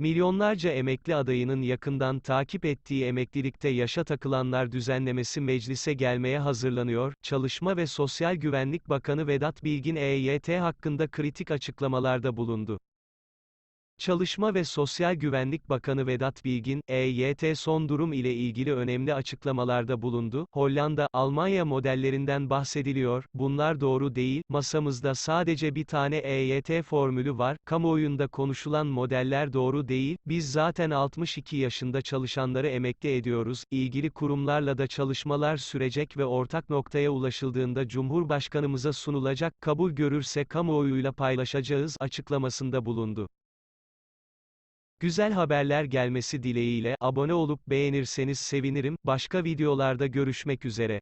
Milyonlarca emekli adayının yakından takip ettiği emeklilikte yaşa takılanlar düzenlemesi meclise gelmeye hazırlanıyor. Çalışma ve Sosyal Güvenlik Bakanı Vedat Bilgin EYT hakkında kritik açıklamalarda bulundu. Çalışma ve Sosyal Güvenlik Bakanı Vedat Bilgin, EYT son durum ile ilgili önemli açıklamalarda bulundu. Hollanda, Almanya modellerinden bahsediliyor, bunlar doğru değil, masamızda sadece bir tane EYT formülü var, kamuoyunda konuşulan modeller doğru değil, biz zaten 62 yaşında çalışanları emekli ediyoruz, ilgili kurumlarla da çalışmalar sürecek ve ortak noktaya ulaşıldığında Cumhurbaşkanımıza sunulacak, kabul görürse kamuoyuyla paylaşacağız açıklamasında bulundu. Güzel haberler gelmesi dileğiyle abone olup beğenirseniz sevinirim. Başka videolarda görüşmek üzere.